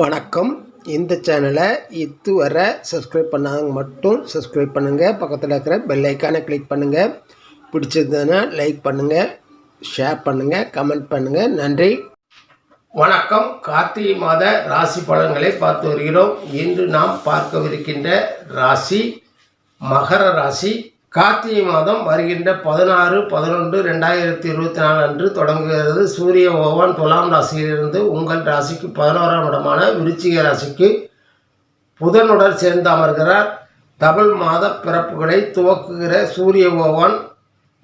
வணக்கம். இந்த சேனலை இதுவரை சப்ஸ்கிரைப் பண்ணாதவங்க மட்டும் சப்ஸ்கிரைப் பண்ணுங்கள் பக்கத்தில் இருக்கிற பெல் ஐக்கானை கிளிக் பண்ணுங்கள் பிடிச்சதுன்னா லைக் பண்ணுங்கள் ஷேர் பண்ணுங்கள் கமெண்ட் பண்ணுங்கள் நன்றி. வணக்கம். கார்த்திகை மாத ராசி பலன்களை பார்த்து வருகிறோம். இன்று நாம் பார்க்கவிருக்கின்ற ராசி மகர ராசி. கார்த்திகை மாதம் வருகின்ற பதினாறு பதினொன்று ரெண்டாயிரத்தி இருபத்தி நாலு அன்று தொடங்குகிறது. சூரிய பகவான் துலாம் ராசியிலிருந்து உங்கள் ராசிக்கு பதினோராம் இடமான விருச்சிக ராசிக்கு புதனுடன் சேர்ந்து அமர்கிறார். தமிழ் மாத பிறப்புகளை துவக்குகிற சூரிய பகவான்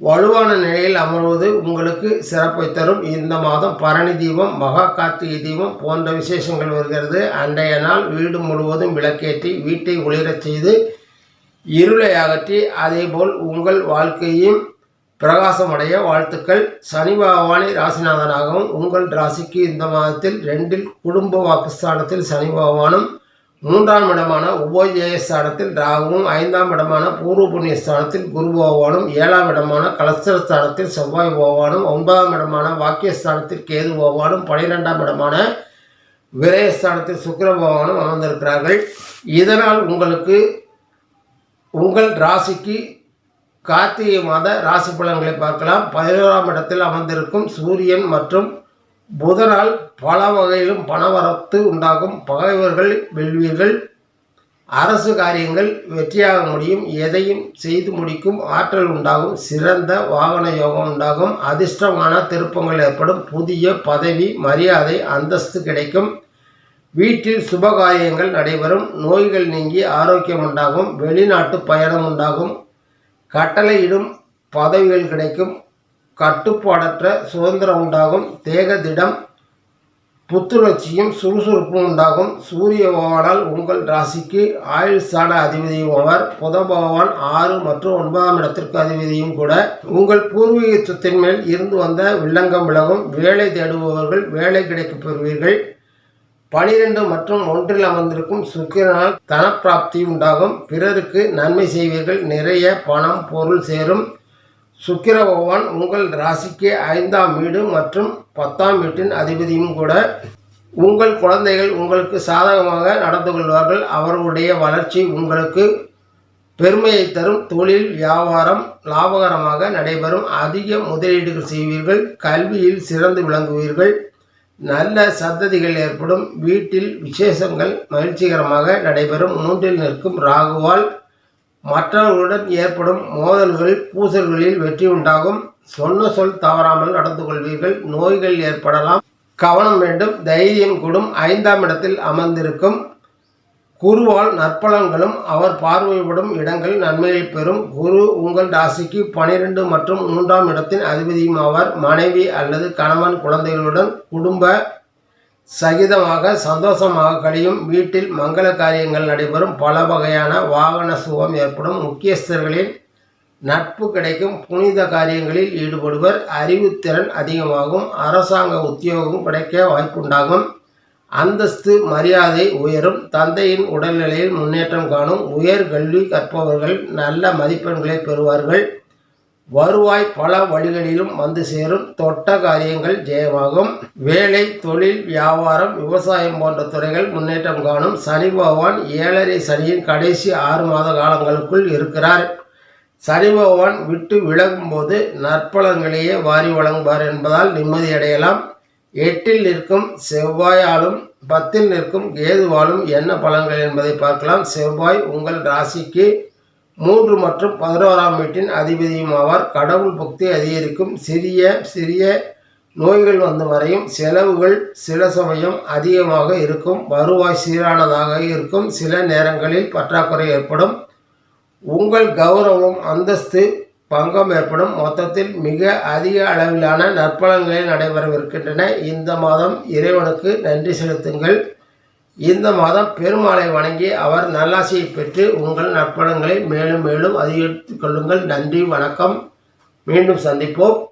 வலுவான நிலையில் அமர்வது உங்களுக்கு சிறப்பை தரும். இந்த மாதம் பரணி தீபம் மகா கார்த்திகை தீபம் போன்ற விசேஷங்கள் வருகிறது. அன்றைய நாள் வீடு முழுவதும் விளக்கேற்றி வீட்டை ஒளிரச் செய்து இருளை அகற்றி அதேபோல் உங்கள் வாழ்க்கையும் பிரகாசமடைய வாழ்த்துக்கள். சனி பகவானை ராசிநாதனாகவும் உங்கள் ராசிக்கு இந்த மாதத்தில் ரெண்டில் குடும்ப வாக்குஸ்தானத்தில் சனி பகவானும் மூன்றாம் இடமான உபோஜயஸ்தானத்தில் ராகுவும் ஐந்தாம் இடமான பூர்வ புண்ணிய ஸ்தானத்தில் குரு பகவானும் ஏழாம் இடமான கலஸ்தரஸ்தானத்தில் செவ்வாய் பகவானும் ஒன்பதாம் இடமான வாக்கியஸ்தானத்தில் கேது பகவானும் பனிரெண்டாம் இடமான விரயஸ்தானத்தில் சுக்கர பகவானும் அமர்ந்திருக்கிறார்கள். இதனால் உங்களுக்கு உங்கள் ராசிக்கு கார்த்திகை மாத ராசி பலன்களை பார்க்கலாம். பதினோராம் இடத்தில் அமர்ந்திருக்கும் சூரியன் மற்றும் புதனால் பல வகையிலும் பணவரத்து உண்டாகும். பகைவர்கள் வெல்வீர்கள் அரசு காரியங்கள் வெற்றியாக முடியும். எதையும் செய்து முடிக்கும் ஆற்றல் உண்டாகும். சிறந்த வாகன யோகம் உண்டாகும். அதிர்ஷ்டமான திருப்பங்கள் ஏற்படும். புதிய பதவி மரியாதை அந்தஸ்து கிடைக்கும். வீட்டில் சுபகாரியங்கள் நடைபெறும். நோய்கள் நீங்கி ஆரோக்கியம் உண்டாகும் வெளிநாட்டு பயணம் உண்டாகும் கட்டளையிடும் பதவிகள் கிடைக்கும். கட்டுப்பாடற்ற சுதந்திரம் உண்டாகும். தேக திடம் புத்துணர்ச்சியும் சுறுசுறுப்பும் உண்டாகும். சூரிய பகவானால் உங்கள் ராசிக்கு ஆயுள் ஸ்தான அதிபதியும் அவர் புத பகவான் ஆறு மற்றும் ஒன்பதாம் இடத்திற்கு அதிபதியும் கூட. உங்கள் பூர்வீகத்தின் மேல் இருந்து வந்த வில்லங்கம் விலகும். வேலை தேடுபவர்கள் வேலை கிடைக்கப் பெறுவீர்கள். பனிரெண்டு மற்றும் ஒன்றில் அமர்ந்திருக்கும் சுக்கிரனால் தனப்பிராப்தி உண்டாகும். பிறருக்கு நன்மை செய்வீர்கள். நிறைய பணம் பொருள் சேரும். சுக்கிர பகவான் உங்கள் ராசிக்கு ஐந்தாம் வீடு மற்றும் பத்தாம் வீட்டின் அதிபதியும் கூட உங்கள் குழந்தைகள் உங்களுக்கு சாதகமாக நடந்து கொள்வார்கள். அவர்களுடைய வளர்ச்சி உங்களுக்கு பெருமையை தரும். தொழில் வியாபாரம் லாபகரமாக நடைபெறும். அதிக முதலீடுகள் செய்வீர்கள். கல்வியில் சிறந்து விளங்குவீர்கள். நல்ல சந்ததிகள் ஏற்படும். வீட்டில் விசேஷங்கள் மகிழ்ச்சிகரமாக நடைபெறும். மூன்றில் நிற்கும் ராகுவால் மற்றவர்களுடன் ஏற்படும் மோதல்கள் பூசல்களில் வெற்றி உண்டாகும். சொன்ன சொல் தவறாமல் நடந்து கொள்வீர்கள். நோய்கள் ஏற்படலாம். கவனம் வேண்டும். தைரியம் கூடும். ஐந்தாம் இடத்தில் அமர்ந்திருக்கும். குருவால் நற்பலன்களும் அவர் பார்வைப்படும் இடங்கள் நன்மையை பெறும். குரு உங்கள் ராசிக்கு பனிரெண்டு மற்றும் மூன்றாம் இடத்தின் அதிபதியும் அவர் மனைவி அல்லது கணவன் குழந்தைகளுடன் குடும்ப சகிதமாக சந்தோஷமாக கழியும். வீட்டில் மங்கள காரியங்கள் நடைபெறும். பல வகையான வாகன சுகம் ஏற்படும். முக்கியஸ்தர்களின் நட்பு கிடைக்கும். புனித காரியங்களில் ஈடுபடுவர். அறிவுத்திறன் அதிகமாகும். அரசாங்க உத்தியோகம் கிடைக்க வாய்ப்புண்டாகும். அந்தஸ்து மரியாதை உயரும். தந்தையின் உடல்நிலையில் முன்னேற்றம் காணும். உயர் கல்வி கற்பவர்கள் நல்ல மதிப்பெண்களை பெறுவார்கள். வருவாய் பல வழிகளிலும் வந்து சேரும். தொட்ட காரியங்கள் ஜெயமாகும். வேலை தொழில் வியாபாரம் விவசாயம் போன்ற துறைகள் முன்னேற்றம் காணும். சனி பகவான் ஏழரை சனியின் கடைசி ஆறு மாத காலங்களுக்குள் இருக்கிறார். சனி பகவான் விட்டு விலகும்போது நற்பலன்களையே வாரி வழங்குவார் என்பதால் நிம்மதியடையலாம் எட்டில் நிற்கும் செவ்வாயாலும் பத்தில் நிற்கும் கேதுவாலும் என்ன பலன்கள் என்பதை பார்க்கலாம். செவ்வாய் உங்கள் ராசிக்கு மூன்று மற்றும் பதினோராம் வீட்டின் அதிபதியும் ஆவார். கடவுள் பக்தி அதிகரிக்கும். சிறிய சிறிய நோய்கள் வந்து வரையும் செலவுகள் சில சமயம் அதிகமாக இருக்கும். வருவாய் சீரானதாக இருக்கும். சில நேரங்களில் பற்றாக்குறை ஏற்படும். உங்கள் கௌரவம் அந்தஸ்து பங்கம் ஏற்படும். மொத்தத்தில் மிக அதிக அளவிலான நற்பலன்களில் நடைபெறவிருக்கின்றன. இந்த மாதம் இறைவனுக்கு நன்றி செலுத்துங்கள். இந்த மாதம் பெருமாளை வணங்கி அவர் நல்லாசியை பெற்று உங்கள் நற்பலன்களை மேலும் மேலும் அதிகரித்துக் கொள்ளுங்கள். நன்றி வணக்கம். மீண்டும் சந்திப்போம்.